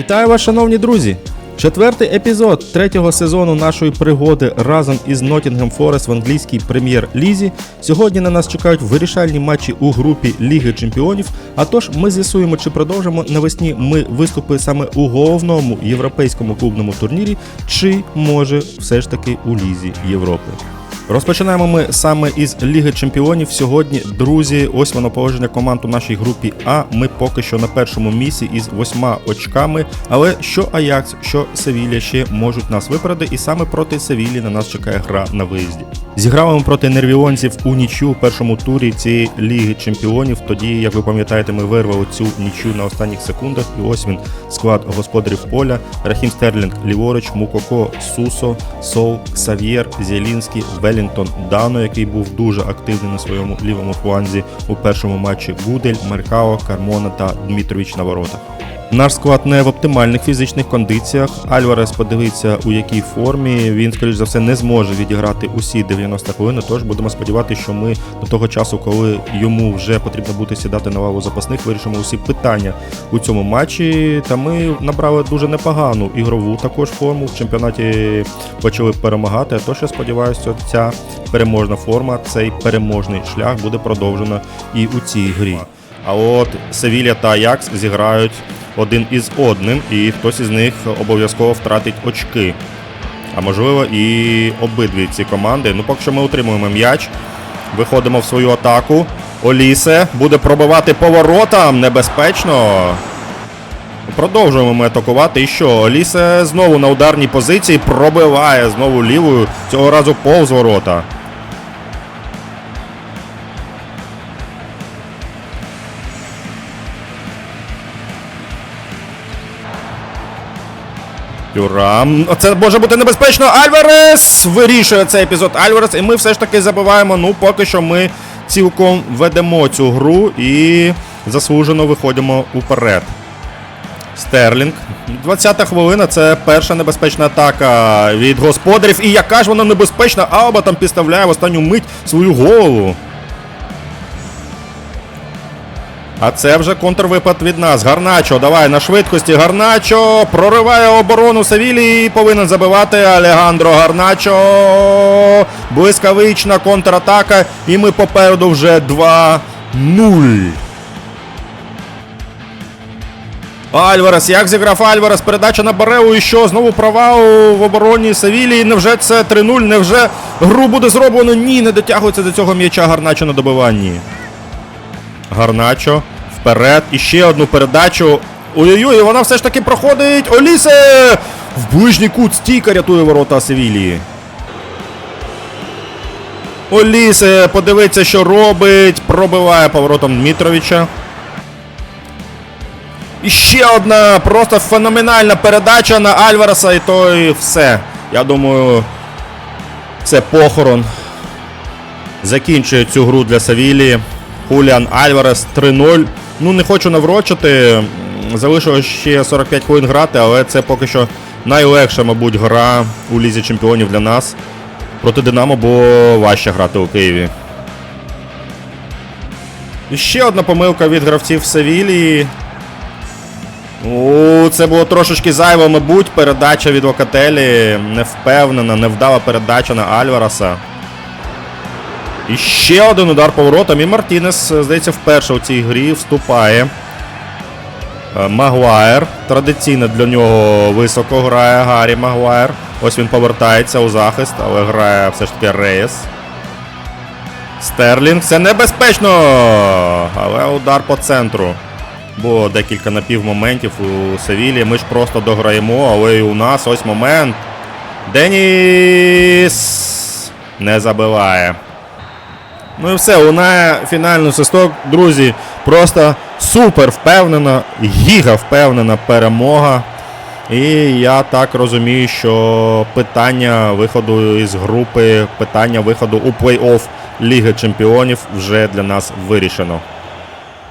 Вітаю вас, шановні друзі! Четвертий епізод третього сезону нашої пригоди разом із Nottingham Forest в англійській прем'єр-лізі. Сьогодні на нас чекають вирішальні матчі у групі Ліги Чемпіонів. А тож ми з'ясуємо, чи продовжимо навесні ми виступи саме у головному європейському клубному турнірі, чи може все ж таки у Лізі Європи. Розпочинаємо ми саме із Ліги Чемпіонів. Сьогодні, друзі, ось воно положення команд у нашій групі А. Ми поки що на першому місці із восьма очками. Але що Аякс, що Севілля ще можуть нас випередити, і саме проти Севілі на нас чекає гра на виїзді. Зіграли ми проти нервіонців у нічю у першому турі цієї Ліги Чемпіонів. Тоді, як ви пам'ятаєте, ми вирвали цю нічю на останніх секундах. І ось він склад господарів поля: Рахім Стерлінг, ліворуч, Мукоко, Сусо, Сол, Ксав'єр, Зєлінський, Велінгтон, Дано, який був дуже активний на своєму лівому фланзі у першому матчі. Гудель, Меркао, Кармона та Дмитрович на воротах. Наш склад не в оптимальних фізичних кондиціях. Альварес подивиться у якій формі. Він, скоріш за все, не зможе відіграти усі 90 хвилин. Тож будемо сподіватися, що ми до того часу, коли йому вже потрібно буде сідати на лаву запасних, вирішимо усі питання у цьому матчі. Та ми набрали дуже непогану ігрову також форму. В чемпіонаті почали перемагати. Тож я сподіваюся, ця переможна форма, цей переможний шлях буде продовжено і у цій грі. А от Севілля та Аякс зіграють один із одним, і хтось із них обов'язково втратить очки. А можливо, і обидві ці команди. Ну, поки що ми утримуємо м'яч. Виходимо в свою атаку. Олісе буде пробивати поворотам. Небезпечно. Продовжуємо ми атакувати. І що? Олісе знову на ударній позиції пробиває знову лівою. Цього разу повз ворота. Тюрам. Це може бути небезпечно. Альварес вирішує цей епізод. Альварес, і ми все ж таки забуваємо. Ну, поки що ми цілком ведемо цю гру і заслужено виходимо уперед. Стерлінг. 20-та хвилина це перша небезпечна атака від господарів. І яка ж вона небезпечна, Алба там підставляє в останню мить свою голову. А це вже контрвипад від нас. Гарначо, давай на швидкості. Гарначо прориває оборону Севілі і повинен забивати Алегандро Гарначо. Блискавична контратака. І ми попереду вже 2-0. Альварес, як зіграв Альварес, передача на Бареу і що? Знову провал в обороні Севілії. Невже це 3-0? Невже гру буде зроблено? Ні, не дотягується до цього м'яча Гарначо на добиванні. Гарначо вперед. І ще одну передачу. Ой-ой-ой, вона все ж таки проходить. Олісе! В ближній кут стійка рятує ворота Севілії. Олісе, подивиться, що робить. Пробиває поворотом Дмитровича. І ще одна просто феноменальна передача на Альвареса, і то і все. Я думаю, це похорон. Закінчує цю гру для Савілії. Хуліан Альварес 3-0. Ну, не хочу наврочити. Залишилось ще 45 хвилин грати, але це поки що найлегша, мабуть, гра у Лізі Чемпіонів для нас. Проти Динамо, бо важче грати у Києві. І ще одна помилка від гравців Севілії. У, це було трошечки зайво, мабуть. Передача від Локателі. Невпевнена, невдала передача на Альвареса. І ще один удар поворотом. І Мартінес, е, здається, вперше у цій грі вступає. Е, Магуайр. Традиційно для нього високо грає Гаррі Магуайр. Ось він повертається у захист, але грає все ж таки Рейс. Стерлінг. Це небезпечно! Але удар по центру. Було декілька напівмоментів у Севілі. Ми ж просто дограємо, але і у нас ось момент. Деніс не забиває. Ну і все, лунає фінальний свисток. Друзі, просто супер впевнена, гіга впевнена перемога. І я так розумію, що питання виходу із групи, питання виходу у плей-офф Ліги Чемпіонів вже для нас вирішено.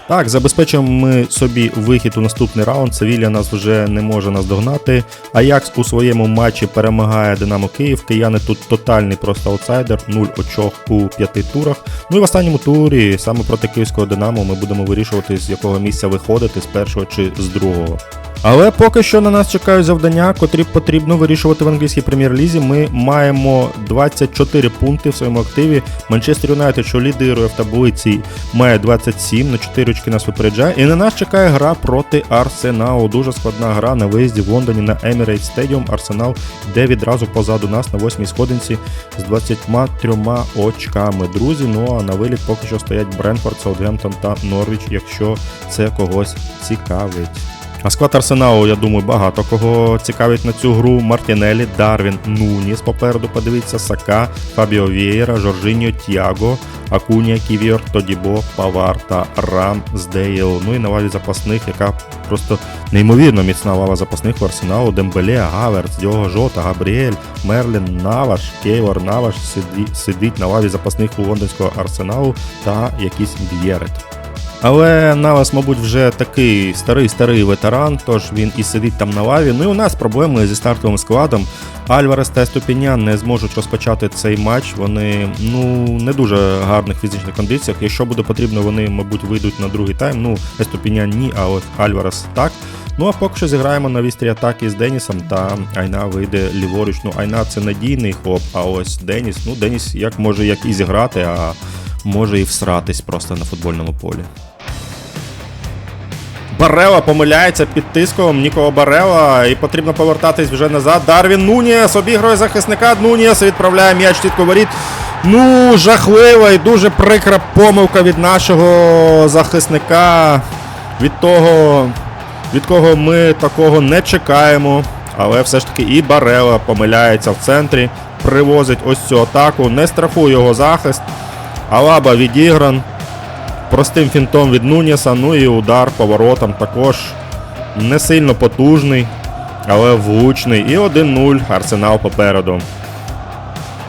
Так, забезпечуємо ми собі вихід у наступний раунд. Севілля нас вже не може наздогнати. Аякс у своєму матчі перемагає Динамо Київ. Кияни тут тотальний просто аутсайдер, 0 очок у п'яти турах. Ну і в останньому турі саме проти київського Динамо ми будемо вирішувати, з якого місця виходити, з першого чи з другого. Але поки що на нас чекають завдання, котрі потрібно вирішувати в англійській прем'єр-лізі. Ми маємо 24 пункти в своєму активі. Манчестер Юнайтед, що лідирує в таблиці, має 27, на 4 очки нас випереджає. І на нас чекає гра проти Арсеналу. Дуже складна гра на виїзді в Лондоні на Emirates Stadium. Арсенал йде відразу позаду нас на восьмій сходинці з 23 очками. Друзі, ну а на виліт поки що стоять Бренфорд, Саутгемптон та Норвіч, якщо це когось цікавить. А склад Арсеналу, я думаю, багато кого цікавить на цю гру. Мартінелі, Дарвін, Нуніс попереду. Подивіться, Сака, Фабіо Вієра, Жоржиньо, Тіаго, Акунія, Ківіор, Тодібо, Павар та Рам Здейл. Ну і на лаві запасних, яка просто неймовірно міцна лава запасних в Арсеналу. Дембеле, Гаверц, Діого Жота, Габріель, Мерлін, Наваш, Кейвор, Наваш сидить на лаві запасних у лондонського арсеналу та якийсь Б'єрет. Але Навас, мабуть, вже такий старий-старий ветеран, тож він і сидить там на лаві. Ну і у нас проблеми зі стартовим складом. Альварес та Ступінян не зможуть розпочати цей матч. Вони ну не дуже гарних фізичних кондиціях. Якщо буде потрібно, вони, мабуть, вийдуть на другий тайм. Ну, Еступінян ні, а от Альварес так. Ну а поки що зіграємо на вістрі атаки з Денісом, та Айна вийде ліворуч. Ну, Айна це надійний хлоп, а ось Деніс, ну Деніс як може як і зіграти, а може і всратись просто на футбольному полі. Барела помиляється під тиском Нікого Барела і потрібно повертатись вже назад. Дарвін Нуніас обігрує захисника. Нуніас відправляє м'яч в сітку воріт. Ну, жахлива і дуже прикра помилка від нашого захисника. Від того, від кого ми такого не чекаємо. Але все ж таки і Барела помиляється в центрі, привозить ось цю атаку, не страхує його захист. Алаба відігран простим фінтом від Нуніса, ну і удар поворотом також не сильно потужний, але влучний. І 1-0 Арсенал попереду.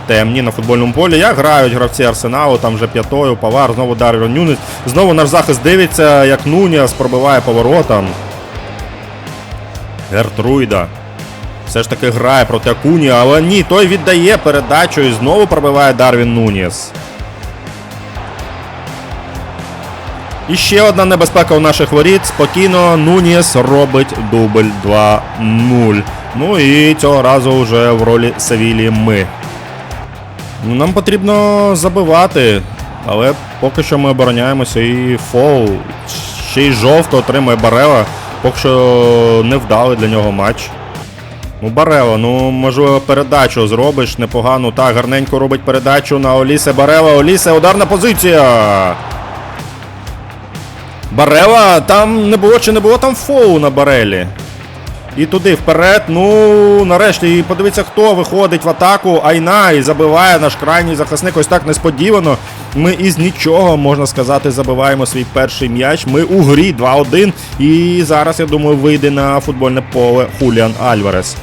Темні на футбольному полі. Як грають гравці Арсеналу, там вже п'ятою, Павар, знову Дарвіо Нюнес. Знову наш захист дивиться, як Нуніас пробиває поворотом. Гертруйда. Все ж таки грає проти Акуні, але ні, той віддає передачу і знову пробиває Дарвін Нуніс. І ще одна небезпека у наших воріт. Спокійно Нуніс робить дубль 2-0. Ну і цього разу вже в ролі Севілі ми. Ну, Нам потрібно забивати, але поки що ми обороняємося і фол. Ще й жовто отримує Барела. Поки що невдалий для нього матч. Ну, Барела, ну можливо, передачу зробиш непогану. Так, гарненько робить передачу на Олісе Барела. Олісе, ударна позиція. Барела, там не було чи не було там фоу на Барелі. І туди вперед. Ну, нарешті, і подивіться, хто виходить в атаку. Айна і забиває наш крайній захисник. Ось так несподівано. Ми із нічого, можна сказати, забиваємо свій перший м'яч. Ми у грі 2-1. І зараз, я думаю, вийде на футбольне поле Хуліан Альварес.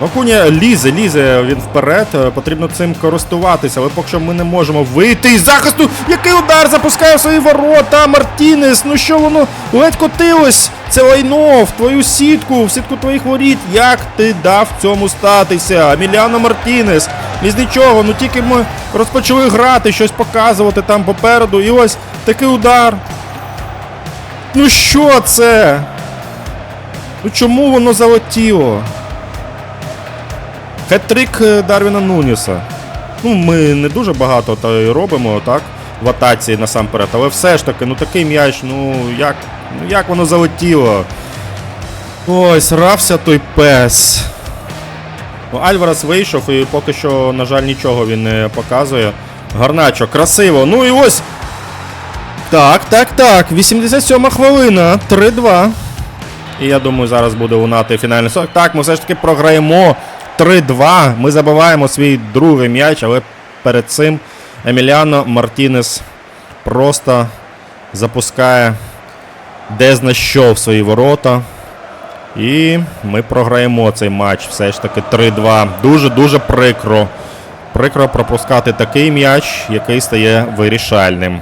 Акуня лізе, лізе він вперед. е, Потрібно цим користуватися, але поки що ми не можемо вийти із захисту. Який удар запускає в свої ворота. Мартінес. Ну що воно ледь котилось? Це лайно в твою сітку, в сітку твоїх воріт. Як ти дав цьому статися? Еміліано Мартінес. Із нічого, ну тільки ми розпочали грати, щось показувати там попереду. І ось такий удар. Ну що це? Ну чому воно залетіло? Хет-трик е, Дарвіна Нуніса. Ну, ми не дуже багато та й робимо, так? В атаці насамперед, але все ж таки, ну такий м'яч, ну як, ну як воно залетіло. Ось, рався той пес. Ну, Альварес вийшов і поки що, на жаль, нічого він не показує. Гарначо, красиво. Ну і ось. Так, так, так. 87 хвилина. 3-2. І я думаю, зараз буде лунати фінальний сок. Так, ми все ж таки програємо 3-2. Ми забиваємо свій другий м'яч, але перед цим Еміліано Мартінес просто запускає де зна що в свої ворота. І ми програємо цей матч все ж таки 3-2. Дуже-дуже прикро. Прикро пропускати такий м'яч, який стає вирішальним.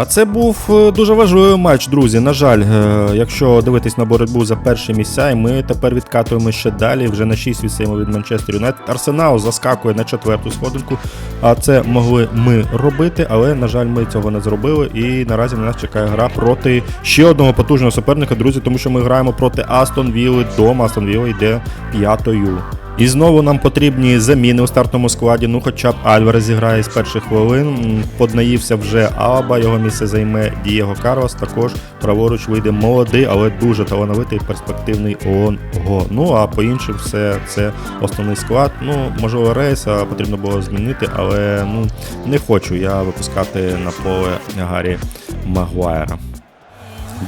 А це був е, дуже важливий матч, друзі. На жаль, е, якщо дивитись на боротьбу за перші місця, і ми тепер відкатуємо ще далі. Вже на 6 відсаємо від Манчестер Юнайтед. Арсенал заскакує на четверту сходинку. А це могли ми робити, але на жаль, ми цього не зробили. І наразі на нас чекає гра проти ще одного потужного суперника, друзі, тому що ми граємо проти Астон Вілли. Дома Астон Вілла йде п'ятою. І знову нам потрібні заміни у стартовому складі. Ну, хоча б Альварес зіграє з перших хвилин. Поднаївся вже Алба, його місце займе Дієго Карлос. Також праворуч вийде молодий, але дуже талановитий перспективний Онго. Ну а по іншим все це основний склад. Ну, можливо, рейса потрібно було змінити, але ну не хочу я випускати на поле Гаррі Магуайра.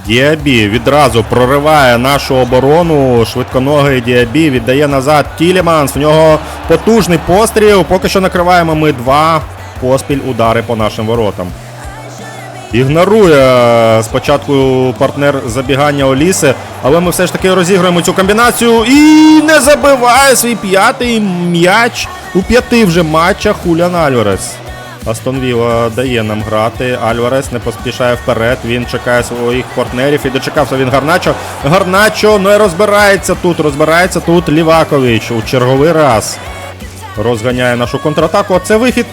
Діабі відразу прориває нашу оборону. Швидконогий Діабі віддає назад Тіліманс. В нього потужний постріл. Поки що накриваємо ми два поспіль удари по нашим воротам. Ігнорує спочатку партнер забігання Оліси, але ми все ж таки розіграємо цю комбінацію і не забиває свій п'ятий м'яч у п'яти вже матчах Хулян Альварес. Астон Вілла дає нам грати. Альварес не поспішає вперед. Він чекає своїх партнерів і дочекався він Гарначо. Гарначо не розбирається тут. Розбирається тут Лівакович у черговий раз. Розганяє нашу контратаку. А це вихід.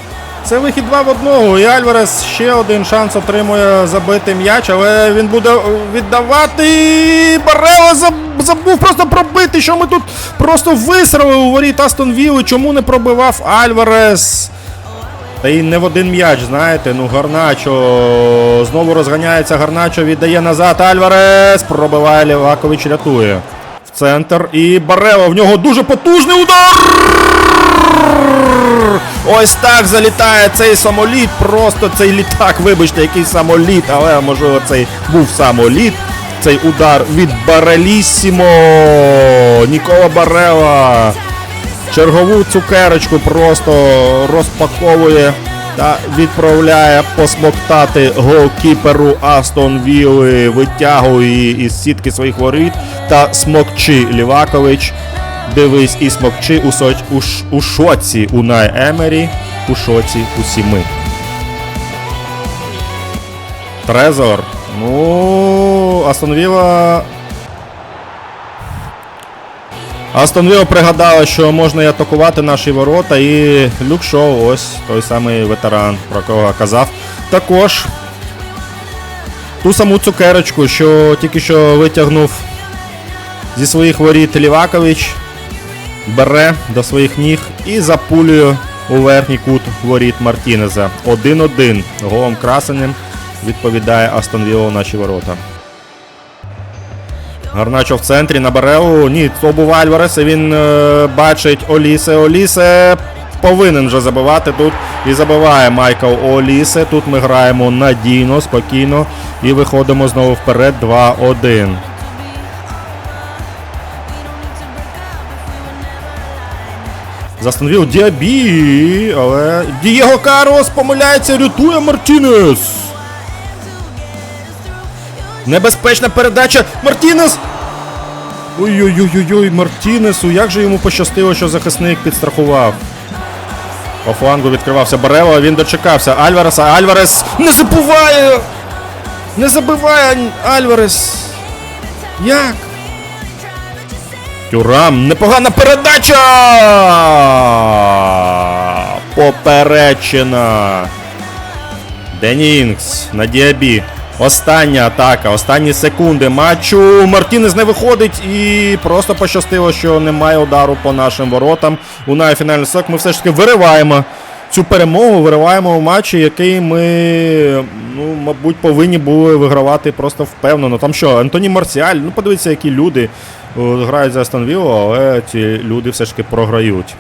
Це вихід 2 в одного. І Альварес ще один шанс отримує забити м'яч, але він буде віддавати. Барело забув просто пробити. Що ми тут просто висрали у воріт Астон Вілли. Чому не пробивав Альварес? Та й не в один м'яч, знаєте, ну Гарначо знову розганяється Гарначо, віддає назад Альварес, пробиває Лівакович, рятує. В центр і Барело, в нього дуже потужний удар! Ось так залітає цей самоліт, просто цей літак, вибачте, який самоліт, але можливо цей був самоліт. Цей удар від Барелісімо. Нікола Барела. Чергову цукерочку просто розпаковує та відправляє посмоктати голкіперу Астон Вілли, витягує із сітки своїх воріт та смокчи Лівакович. Дивись і смокчи у, соч, у, ш- у шоці Унай Емері, у шоці усі ми. Трезор. Ну, Астон Вілла Астон Вілла пригадала, що можна і атакувати наші ворота, і Люк Шоу, ось той самий ветеран, про кого казав. Також ту саму цукерочку, що тільки що витягнув зі своїх воріт Лівакович, бере до своїх ніг і запулює у верхній кут воріт Мартінеза. 1-1 голом красеним відповідає Астон Вілла наші ворота. Гарначо в центрі на Бареу. Ні, то був Альварес, і він е, бачить Олісе. Олісе повинен вже забивати тут. І забиває Майкл Олісе. Тут ми граємо надійно, спокійно і виходимо знову вперед 2-1. Застановив Діабі, але Дієго Карос помиляється, рятує Мартінес. Небезпечна передача. Мартінес! Ой-ой-ой-ой, Мартінесу, як же йому пощастило, що захисник підстрахував. По флангу відкривався Барело, він дочекався Альвареса. Альварес не забуває! Не забиває Альварес. Як? Тюрам, непогана передача! Поперечена. Денінкс на Діабі. Остання атака, останні секунди матчу. Мартінес не виходить і просто пощастило, що немає удару по нашим воротам. Лунає фінальний сок. Ми все ж таки вириваємо цю перемогу, вириваємо в матчі, який ми, ну, мабуть, повинні були вигравати просто впевнено. Там що, Антоні Марсіаль, ну подивіться, які люди грають за Астон Віллу, але ці люди все ж таки програють.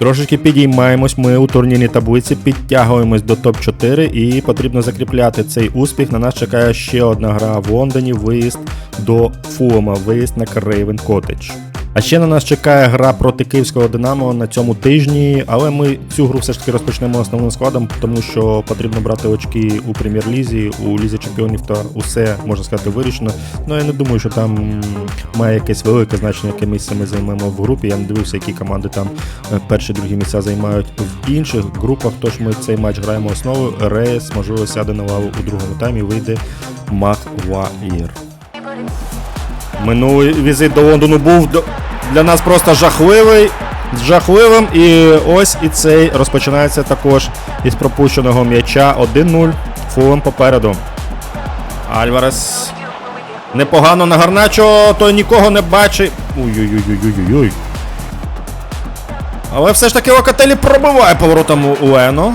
Трошечки підіймаємось ми у турнірній таблиці, підтягуємось до топ-4 і потрібно закріпляти цей успіх. На нас чекає ще одна гра в Лондоні. Виїзд до Фулома, виїзд на Крейвен Коттедж. А ще на нас чекає гра проти київського Динамо на цьому тижні, але ми цю гру все ж таки розпочнемо основним складом, тому що потрібно брати очки у прем'єр-лізі, у лізі чемпіонів та усе можна сказати вирішено. Ну я не думаю, що там має якесь велике значення, яке місце ми займемо в групі. Я не дивився, які команди там е, перші другі місця займають в інших групах. Тож ми цей матч граємо основою. Рейс можливо сяде на лаву у другому таймі. Вийде Магуаїр. Минулий візит до Лондону був для нас просто жахливий. Жахливим. І ось і цей розпочинається також із пропущеного м'яча 1-0. Фулем попереду. Альварес. Непогано на Гарначо, той нікого не бачить. Ой-ой-ой-ой-ой-ой. Але все ж таки Локателі пробиває поворотом Уено.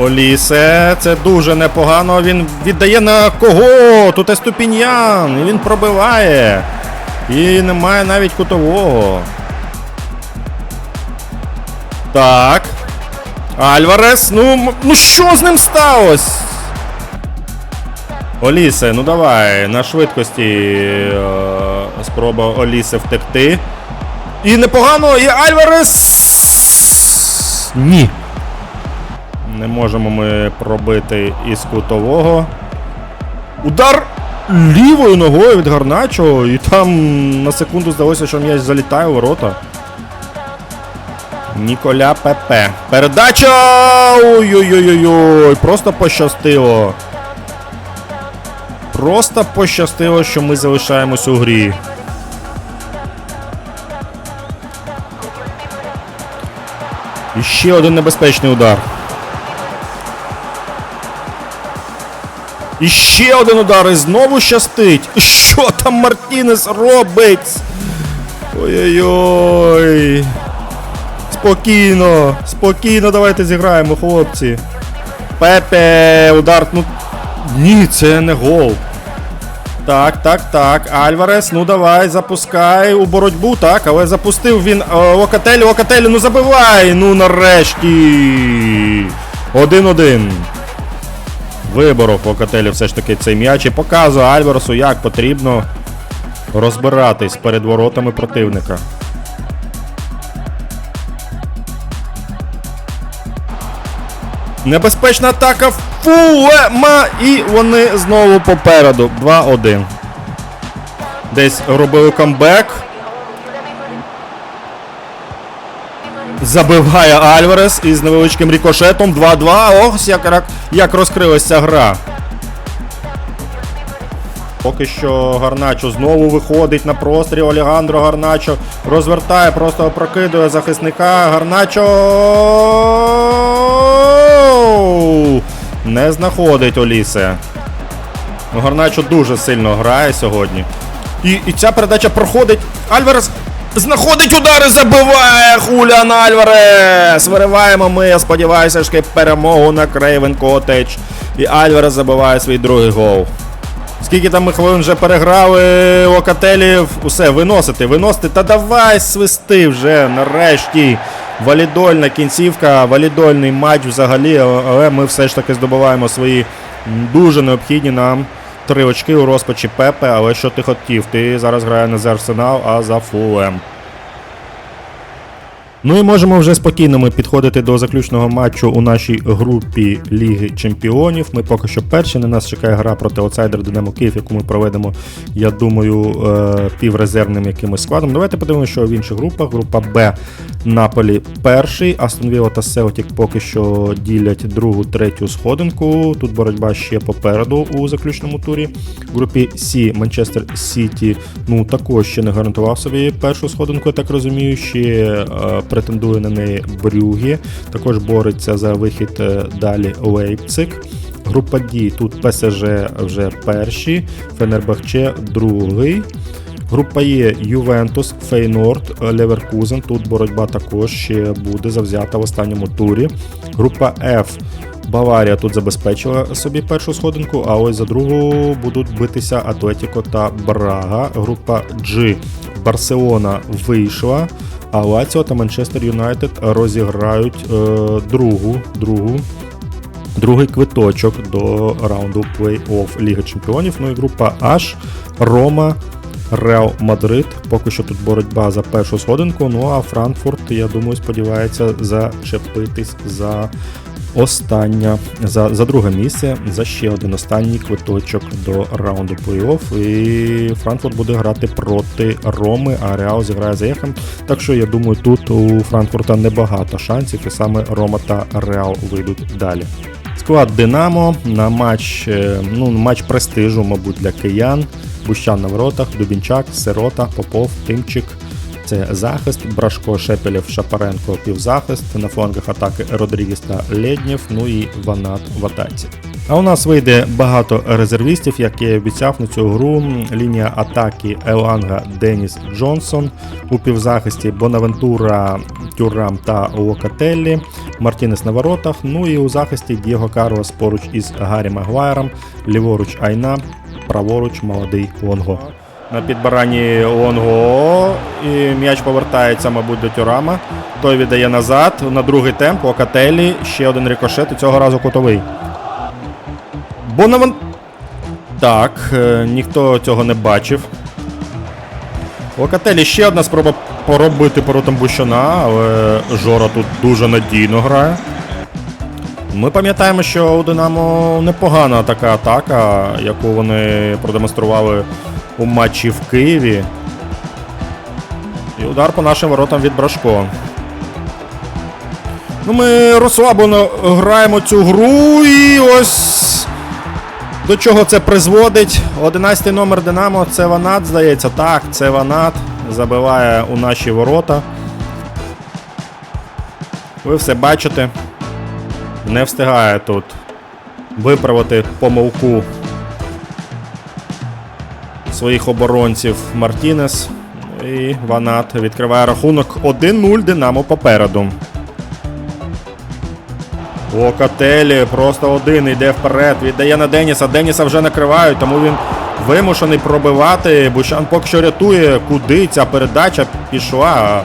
Олісе, це дуже непогано. Він віддає на кого? Тут Еступіньян. Він пробиває. І немає навіть кутового. Так. Альварес. Ну, ну що з ним сталося? Олісе, ну давай, на швидкості е, спроба Олісе втекти. І непогано, і Альварес. Ні. Не можемо ми пробити із кутового. Удар лівою ногою від Гарначо. І там на секунду здалося, що м'яч залітає у ворота. Ніколя Пепе. Передача! Ой-ой-ой-ой! Просто пощастило. Просто пощастило, що ми залишаємось у грі. І ще один небезпечний удар. І ще один удар, і знову щастить. Що там Мартінес робить? Ой-ой-ой. Спокійно, спокійно, давайте зіграємо, хлопці. Пепе, удар, ну. Ні, це не гол. Так, так, так. Альварес, ну давай, запускай у боротьбу, так, але запустив він е, Локателі, Локателі, ну забивай! Ну нарешті. Один-один. Виборов Локателі все ж таки цей м'яч і показує Альваресу, як потрібно розбиратись перед воротами противника. Небезпечна атака Фулема і вони знову попереду. 2-1. Десь робили камбек. Забиває Альварес із невеличким рікошетом 2-2. Ось як, як, розкрилася гра. Поки що Гарначо знову виходить на простріл. Олегандро Гарначо розвертає, просто опрокидує захисника. Гарначо не знаходить Олісе. Гарначо дуже сильно грає сьогодні. І, і ця передача проходить. Альварес знаходить удари, забиває Хуліан Альварес. Вириваємо ми, я сподіваюся, що перемогу на Крейвен Котедж. І Альварес забиває свій другий гол. Скільки там ми хвилин вже переграли локателів, усе, виносити, виносити. Та давай свисти вже нарешті. Валідольна кінцівка, валідольний матч взагалі, але ми все ж таки здобуваємо свої дуже необхідні нам три очки у розпачі Пепе. Але що ти хотів? Ти зараз грає не за Арсенал, а за Фулем. Ну і можемо вже спокійно ми підходити до заключного матчу у нашій групі Ліги Чемпіонів. Ми поки що перші. На нас чекає гра проти аутсайдер Динамо Київ, яку ми проведемо, я думаю, е, піврезервним якимось складом. Давайте подивимося, що в інших групах. Група Б Наполі перший, Астон Вілла та Селтік поки що ділять другу, третю сходинку. Тут боротьба ще попереду у заключному турі. В групі С Манчестер Сіті ну також ще не гарантував собі першу сходинку, я так розумію. Ще е, претендує на неї Брюгі. Також бореться за вихід е, далі Лейпциг. Група Д тут ПСЖ вже перші, Фенербахче другий. Група Є Ювентус, Фейнорд, Леверкузен. Тут боротьба також ще буде завзята в останньому турі. Група F. Баварія тут забезпечила собі першу сходинку, а ось за другу будуть битися Атлетіко та Брага. Група G. Барселона вийшла, а Лаціо та Манчестер Юнайтед розіграють е, другу, другу другий квиточок до раунду плей-офф Ліги Чемпіонів. Ну і група H, Рома, Реал Мадрид. Поки що тут боротьба за першу сходинку. Ну а Франкфурт, я думаю, сподівається зачепитись за останнє, за, за друге місце, за ще один останній квиточок до раунду плей-офф. І Франкфурт буде грати проти Роми, а Реал зіграє за Ехем. Так що я думаю, тут у Франкфурта небагато шансів, і саме Рома та Реал вийдуть далі. Склад Динамо на матч, е, ну, матч престижу, мабуть, для киян. Бущан на воротах, Дубінчак, Сирота, Попов, Тимчик. Це захист, Брашко, Шепелєв, Шапаренко, півзахист, на флангах атаки Родрігіс та Леднєв, ну і Ванат в атаці. А у нас вийде багато резервістів, як я і обіцяв на цю гру. Лінія атаки Еланга Деніс Джонсон у півзахисті Бонавентура, Тюрам та Локателлі, Мартінес на воротах. Ну і у захисті Дієго Карлос поруч із Гаррі Магуайром, ліворуч Айна, праворуч молодий Лонго. На підбиранні Лонго. І м'яч повертається, мабуть, до Тюрама. Той віддає назад. На другий темп Локателлі. Ще один рикошет, і цього разу кутовий. Бонаван. Так, е, ніхто цього не бачив. Локателі ще одна спроба поробити поротом Бущана, але Жора тут дуже надійно грає. Ми пам'ятаємо, що у Динамо непогана така атака, яку вони продемонстрували у матчі в Києві. І удар по нашим воротам від Брашко. Ну, ми розслаблено граємо цю гру і ось. До чого це призводить? 11 номер Динамо це Ванат, здається. Так, це Ванат. Забиває у наші ворота. Ви все бачите. Не встигає тут виправити помилку своїх оборонців Мартінес. І Ванат відкриває рахунок 1-0 Динамо попереду. Локателі просто один йде вперед, віддає на Деніса. Деніса вже накривають, тому він вимушений пробивати. Бущан поки що рятує, куди ця передача пішла.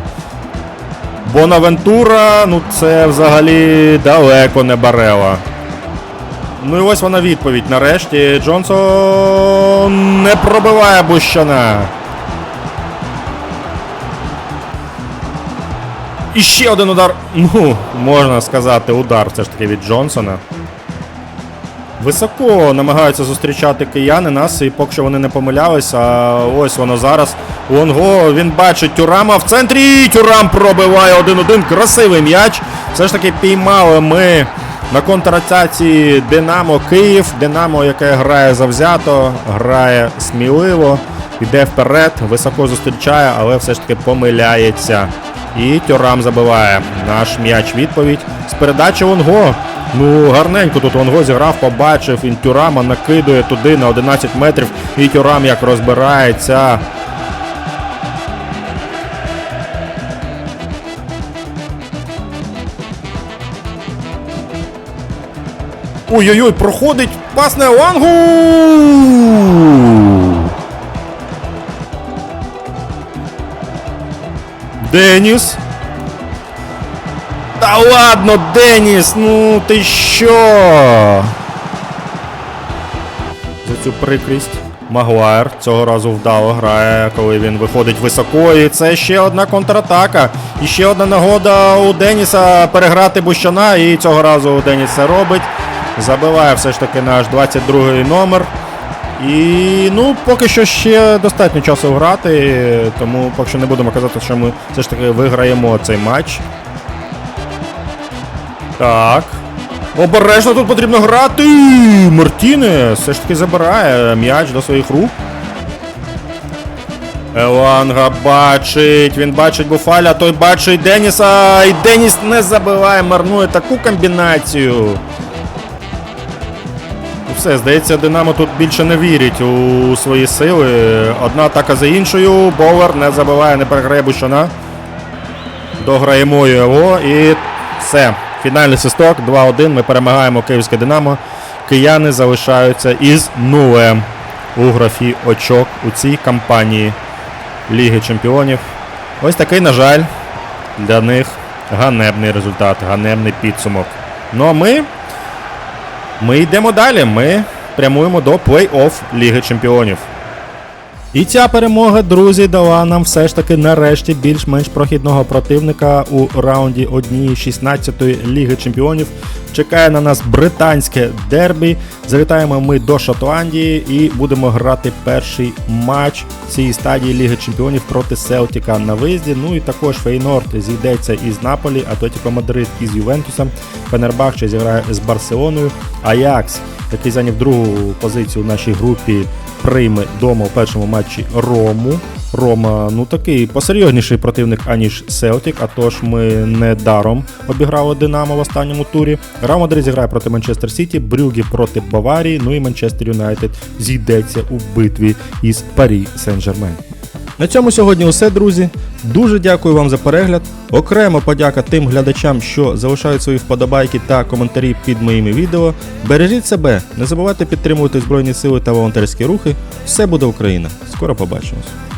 Бонавентура, ну це взагалі далеко не Барела. Ну і ось вона відповідь. Нарешті Джонсон не пробиває Бущана. І ще один удар. Ну, можна сказати, удар все ж таки від Джонсона. Високо намагаються зустрічати кияни нас, і поки що вони не помилялись. А ось воно зараз. Лонго, він бачить Тюрама в центрі. Тюрам пробиває 1-1. Красивий м'яч. Все ж таки піймали ми на контратації Динамо Київ. Динамо, яке грає завзято, грає сміливо, йде вперед, високо зустрічає, але все ж таки помиляється. І Тюрам забиває наш м'яч відповідь. З передачі Лонго. Ну, гарненько тут Лонго зіграв, побачив. Він Тюрама накидує туди на 11 метрів. І Тюрам як розбирається. Ой-ой-ой, проходить пас на Елангу! Деніс. Та ладно, Деніс, ну ти що? За цю прикрість. Магуайр цього разу вдало грає, коли він виходить високо. І це ще одна контратака. І ще одна нагода у Деніса переграти Бущана. І цього разу Деніс це робить. Забиває все ж таки наш 22-й номер. І ну, поки що ще достатньо часу грати, тому поки що не будемо казати, що ми все ж таки виграємо цей матч. Так. Обережно тут потрібно грати. Мартіне все ж таки забирає м'яч до своїх рук. Еланга бачить, він бачить Буфаля, той бачить Деніса. І Деніс не забиває, марнує таку комбінацію. Все, здається, Динамо тут більше не вірить у свої сили. Одна атака за іншою. Боулер не забиває, не переграє Бущана. Дограємо його і все. Фінальний свисток 2-1. Ми перемагаємо Київське Динамо. Кияни залишаються із нулем у графі очок у цій кампанії Ліги Чемпіонів. Ось такий, на жаль, для них ганебний результат, ганебний підсумок. Ну а ми ми йдемо далі. Ми прямуємо до плей-офф Ліги Чемпіонів. І ця перемога, друзі, дала нам все ж таки нарешті більш-менш прохідного противника у раунді 1-16 Ліги Чемпіонів. Чекає на нас британське дербі. Завітаємо ми до Шотландії і будемо грати перший матч цієї стадії Ліги Чемпіонів проти Селтіка на виїзді. Ну і також Фейнорд зійдеться із Наполі, Атлетіко Мадрид із Ювентусом. Фенербахче зіграє з Барселоною. Аякс, який зайняв другу позицію в нашій групі, прийме дома у першому матчі Рому. Рома, ну такий посерйозніший противник, аніж Селтік, а тож ми не даром обіграли Динамо в останньому турі. Реал Мадрид зіграє проти Манчестер Сіті, Брюгі проти Баварії, ну і Манчестер Юнайтед зійдеться у битві із Парі Сен-Жермен. На цьому сьогодні усе, друзі. Дуже дякую вам за перегляд. Окремо подяка тим глядачам, що залишають свої вподобайки та коментарі під моїми відео. Бережіть себе, не забувайте підтримувати Збройні Сили та волонтерські рухи. Все буде Україна. Скоро побачимось.